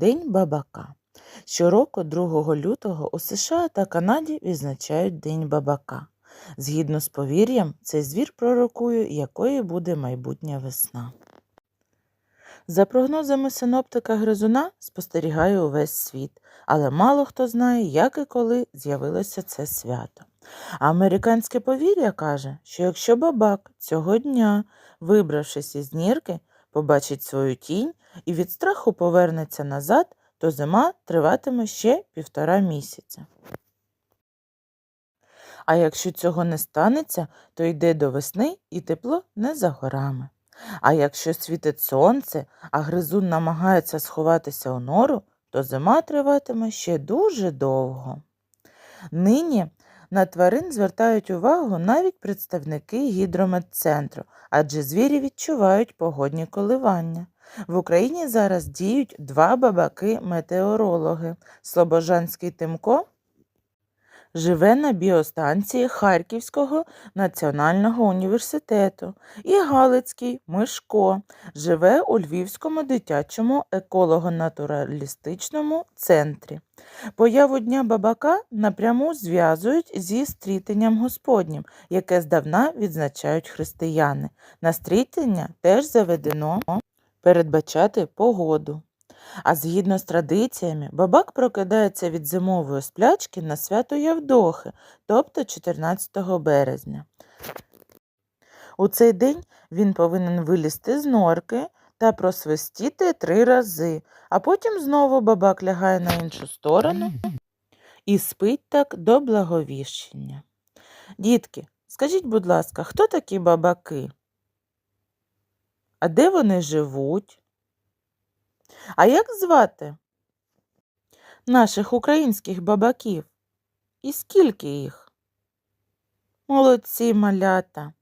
День бабака. Щороку 2 лютого у США та Канаді відзначають День бабака. Згідно з повір'ям, цей звір пророкує, якою буде майбутня весна. За прогнозами синоптика Гризуна спостерігає увесь світ, але мало хто знає, як і коли з'явилося це свято. Американське повір'я каже, що якщо бабак цього дня, вибравшись із нірки, побачить свою тінь і від страху повернеться назад, то зима триватиме ще півтора місяця. А якщо цього не станеться, то йде до весни і тепло не за горами. А якщо світить сонце, а гризун намагається сховатися у нору, то зима триватиме ще дуже довго. Нині на тварин звертають увагу навіть представники гідрометцентру, адже звірі відчувають погодні коливання. В Україні зараз діють два бабаки-метеорологи. Слобожанський Тимко живе на біостанції Харківського національного університету і Галицький Мишко живе у Львівському дитячому еколого-натуралістичному центрі. Появу Дня бабака напряму зв'язують зі стрітенням Господнім, яке здавна відзначають християни. На стрітення теж заведено передбачати погоду. А згідно з традиціями, бабак прокидається від зимової сплячки на свято Явдохи, тобто 14 березня. У цей день він повинен вилізти з норки та просвистіти три рази, а потім знову бабак лягає на іншу сторону і спить так до благовіщення. Дітки, скажіть, будь ласка, хто такі бабаки? А де вони живуть? А як звати наших українських бабаків? І скільки їх? Молодці малята.